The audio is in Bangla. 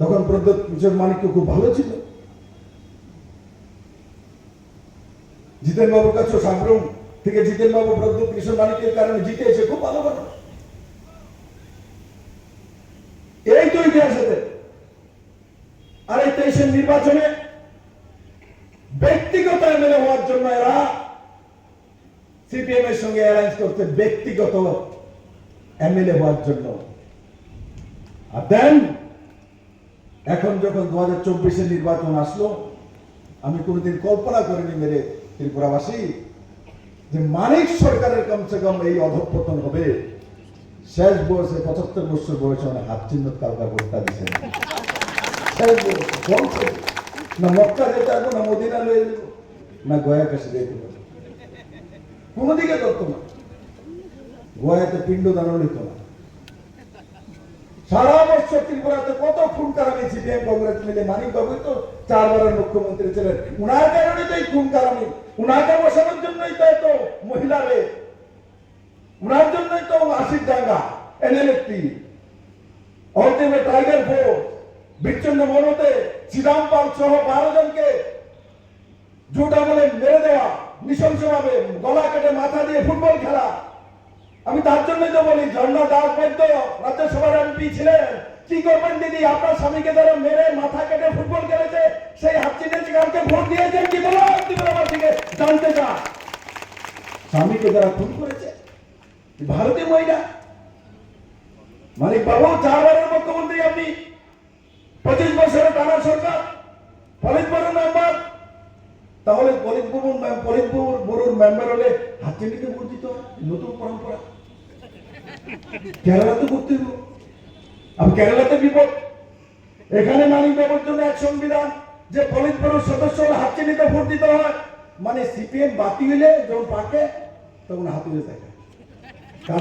তখন প্রদ্যোৎ কিশোর মানিক্য খুব ভালো ছিল। জিতেন বাবুর কাছে সাবরুম থেকে জিতেন বাবু প্রদ্যোৎ কিশোর মানিকের কারণে জিতে এসে খুব ভালো ভালো এই তো ইতিহাস আর এই তেইশের নির্বাচনে ব্যক্তিগত এমএলএ হওয়ার জন্য এরা সিপিএম এর সঙ্গে অ্যালায়েন্স করতে ব্যক্তিগত এমএলএ হওয়ার জন্য। আর দেন এখন যখন দু হাজার চব্বিশের নির্বাচন আসলো, আমি কোনোদিন কল্পনা করিনি মেরে ত্রিপুরাবাসী, যে মানিক সরকারের কমসে কম এই অধঃপতন হবে। শেষ বয়সে পঁচাত্তর বছর বয়সে অনেক হাত চিহ্ন কালকা ভোটটা দিছে। না মক্কা যেতে না মদিনা লয়ে যাব, না গয়া কাছে যেতে কোনো দিকে করতো না। গয়াতে পিণ্ড নিত না সারা বছর ত্রিপুরাতে কত খুন কারামি সিপিএম কংগ্রেস মিলে মানিক বাবু তো চারবারের মুখ্যমন্ত্রী ছিলেন। উনার কারণে তো এই খুন কারামি উনাকে বসানোর জন্যই তো এত মহিলারে। উনার জন্যই তো আশিক ডাঙ্গা এনএলএফটি অন্তিমে টাইগার ফোর্স, বিচ্ছিন্ন মনতে শ্রীরাম পাল সহ বারো জনকে জুটা বলে মেরে দেওয়া, নৃশংসভাবে গলা কেটে মাথা দিয়ে ফুটবল খেলা আমি তার জন্য তো বলি, ঝর্ণা দাস বৈদ্য, রাজ্যসভার এমপি ছিলেন। কি করবেন দিদি? আপনার স্বামীকে যারা মেরে মাথা কেটে ফুটবল খেলেছে, সেই হাতচিনে চিকারকে ভোট দিয়েছেন কি বলো ত্রিপুরাবার থেকে জানতে চান। স্বামীকে যারা খুন করেছে ভারতীয় মহিলা, মানিক বাবু, চারবারের মুখ্যমন্ত্রী আপনি, পঁচিশ বছরের টানা সরকার বড় মেম্বার তাহলে বড়ুর ফলিত বড়ুর মেম্বার হলে হাতচিনিকে ভোট দিতে নতুন পরম্পরা। কেরালাতে করতে হবে। আমি কেরালাতে বিপদ। এখানে বাবুর জন্য এক সংবিধান যে ফলিত বড়ুর সদস্য হাত চিনিতে ভোট দিতে হয়। মানে সিপিএম বাতি হইলে যখন পাকে, তখন হাতুড়ে থাকে